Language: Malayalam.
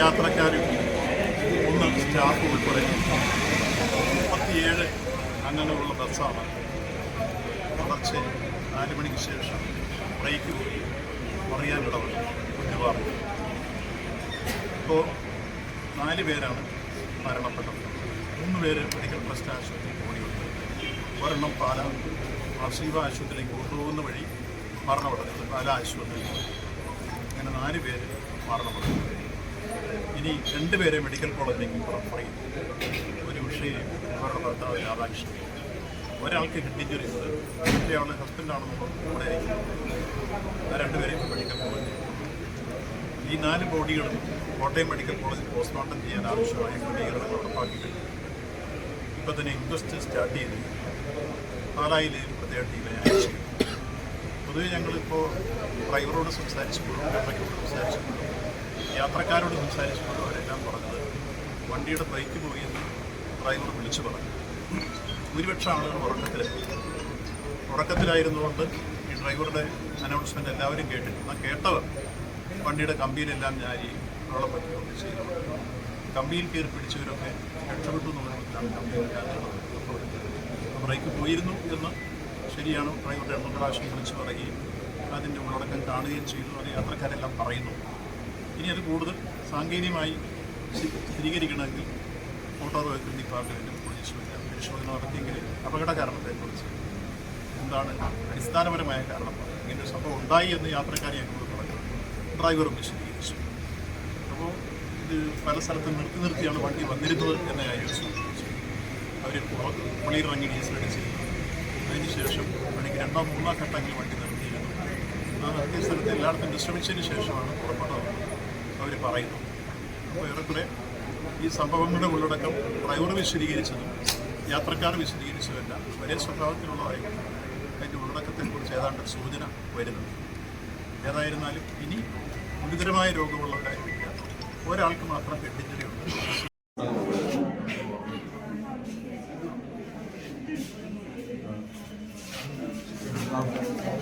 യാത്രക്കാരും ഒന്ന് സ്റ്റാഫ് ഉൾപ്പെടെ മുപ്പത്തിയേഴ് അംഗങ്ങളുള്ള ബസ്സാണ്. പുലർച്ചെ നാല് മണിക്ക് ശേഷം ബ്രേക്ക് പോയി മറിയാനിടവന്ന് കുഞ്ഞുപാറ ഇപ്പോൾ നാല് പേരാണ് മരണപ്പെട്ടത്. മൂന്ന് പേര് മെഡിക്കൽ ട്രസ്റ്റ് ആശുപത്രി ഓടിയുണ്ട് ഒരെണ്ണം പാല. ആശീവ ആശുപത്രിയിലേക്ക് കൊണ്ടുപോകുന്ന വഴി മരണപ്പെട്ടത് പാലാ ആശുപത്രി അങ്ങനെ നാല് പേര് മരണപ്പെട്ടു. ഇനി രണ്ടുപേരെ മെഡിക്കൽ കോളേജിലേക്ക് റെഫർ ചെയ്തു ഒരു വിഷയം അവരുടെ ഭർത്താവ് രാധാകൃഷ്ണൻ. ഒരാൾക്ക് ഹെഡ് ഇഞ്ചുറി ഉണ്ട്. മറ്റേയാൾ ഹസ്ബൻഡാണെന്നുള്ളത് ഹസ്ബൻഡാണെന്നുള്ള കൂടെ ആ രണ്ടുപേരെയും മെഡിക്കൽ കോളേജിൽ ഈ നാല് ബോഡികളും കോട്ടയം മെഡിക്കൽ കോളേജിൽ പോസ്റ്റ്മോർട്ടം ചെയ്യാൻ ആവശ്യമായ ക്രമീകരണങ്ങൾ ഉറപ്പാക്കി കഴിഞ്ഞു ഇപ്പം തന്നെ ഇൻക്വസ്റ്റ് സ്റ്റാർട്ട് ചെയ്തു. പാലായിലെ പ്രത്യേക ടീമിനെ അയച്ചു പൊതുവെ ഞങ്ങളിപ്പോൾ ഡ്രൈവറോട് സംസാരിച്ചപ്പോഴും കണ്ടക്ടറോട് സംസാരിച്ചപ്പോഴും യാത്രക്കാരോട് സംസാരിച്ചപ്പോൾ അവരെല്ലാം പറഞ്ഞത് വണ്ടിയുടെ ബ്രേക്ക് പോയി എന്ന് ഡ്രൈവർ വിളിച്ചു പറഞ്ഞു. ഭൂരിപക്ഷം ആളുകൾ ഉറക്കത്തിലായി. ഉറക്കത്തിലായിരുന്നുകൊണ്ട് ഈ ഡ്രൈവറുടെ അനൗൺസ്മെന്റ് എല്ലാവരും കേട്ടിരുന്ന കേട്ടവർ വണ്ടിയുടെ കമ്പിയിലെല്ലാം ഞാരി അവളെ പറ്റുകയൊക്കെ ചെയ്തു. കമ്പിയിൽ കയറി പിടിച്ചവരൊക്കെ രക്ഷപ്പെട്ടു എന്നുള്ളതാണ് കമ്പിയിൽ ബ്രേക്ക് പോയിരുന്നു എന്ന് ശരിയാണ് ഡ്രൈവറുടെ എണ്ണം പ്രാവശ്യം വിളിച്ചു പറയുകയും അതിന്റെ ഉള്ളടക്കം കാണുകയും ചെയ്തു അത് യാത്രക്കാരെല്ലാം പറയുന്നു. ഇനി അത് കൂടുതൽ സാങ്കേതികമായി സ്ഥി- സ്ഥിരീകരിക്കണമെങ്കിൽ മോട്ടോർ വെഹിക്കിൾ ഡിപ്പാർട്ട്മെന്റും പോലീസും പരിശോധന നടത്തിയെങ്കിൽ അപകട കാരണത്തെക്കുറിച്ച് എന്താണ് അടിസ്ഥാനപരമായ കാരണം? ഇങ്ങനൊരു സംഭവം ഉണ്ടായി എന്ന് യാത്രക്കാരെ ഞങ്ങളോട് പറഞ്ഞു. ഡ്രൈവറും വിശദീകരിച്ചു. അപ്പോൾ ഇത് പല സ്ഥലത്തും നിർത്തി നിർത്തിയാണ് വണ്ടി വന്നിരുന്നത് എന്ന കാര്യം അവർ പുളിയിറങ്ങി ഡീസൽ അടിച്ചിരുന്നു അതിനുശേഷം പണിക്ക് രണ്ടോ മൂന്നോ ഘട്ടങ്ങളിൽ വണ്ടി നിർത്തിയിരുന്നു. ആ നിർത്തിയ സ്ഥലത്ത് എല്ലായിടത്തും വിശ്രമിച്ചതിന് ശേഷമാണ് പുറപ്പെട്ടത്. പറയുന്നു. അപ്പോൾ ഏറെക്കുറെ ഈ സംഭവങ്ങളുടെ ഉള്ളടക്കം ഡ്രൈവർ വിശദീകരിച്ചതും യാത്രക്കാർ വിശദീകരിച്ചതല്ല വലിയ സ്വഭാവത്തിലുള്ളതായി അതിന്റെ ഉള്ളടക്കത്തെക്കുറിച്ച് ഏതാണ്ട് സൂചന വരുന്നുണ്ട്. ഏതായിരുന്നാലും ഇനി ഗുരുതരമായ രോഗമുള്ളവർ ഒരാൾക്ക് മാത്രം കെട്ടിഞ്ചിരിയുണ്ട് Thank